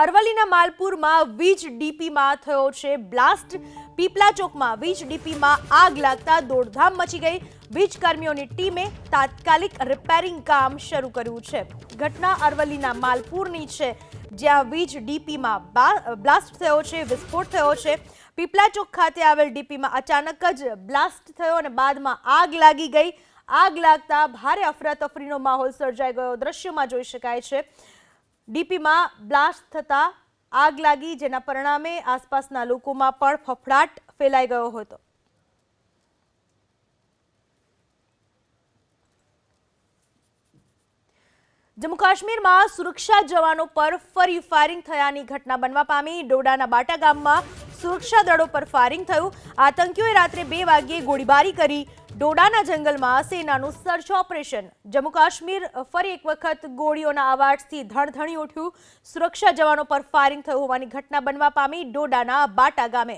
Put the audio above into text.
અરવલ્લીના માલપુરમાં વીજ ડીપીમાં થયો છે બ્લાસ્ટ. પીપલા ચોકમાં વીજ ડીપીમાં આગ લાગતા દોડધામ મચી ગઈ. વીજ કર્મીઓની ટીમે તાત્કાલિક રિપેરિંગ કામ શરૂ કર્યું છે. ઘટના અરવલ્લીના માલપુરની છે, જ્યાં વીજ ડીપીમાં બ્લાસ્ટ થયો છે, વિસ્ફોટ થયો છે. પીપલા ચોક ખાતે આવેલ ડીપીમાં અચાનક જ બ્લાસ્ટ થયો અને બાદમાં આગ લાગી ગઈ. આગ લાગતા ભારે અફરાતફરીનો માહોલ સર્જાઈ ગયો. દ્રશ્યમાં જોઈ શકાય છે ડીપીમાં બ્લાસ્ટ થતા આગ લાગી, જેના પરિણામે આસપાસના લોકોમાં પણ ફફડાટ ફેલાઈ ગયો હતો. જમ્મુ કાશ્મીરમાં સુરક્ષા જવાનો પર ફરી ફાયરિંગ થયાની ઘટના બનવા પામી. ડોડાના બાટા ગામમાં સુરક્ષા દળો પર ફાયરિંગ થયું. આતંકીઓએ રાત્રે બે વાગ્યે ગોળીબારી કરી ડોડાના જંગલમાં સેનાનું સર્ચ ઓપરેશન. જમ્મુ કાશ્મીર ફરી એક વખત ગોળીઓના અવાજથી ધણધણી ઉઠ્યું. સુરક્ષા જવાનો પર ફાયરિંગ થયું હોવાની ઘટના બનવા પામી ડોડાના બાટા ગામે.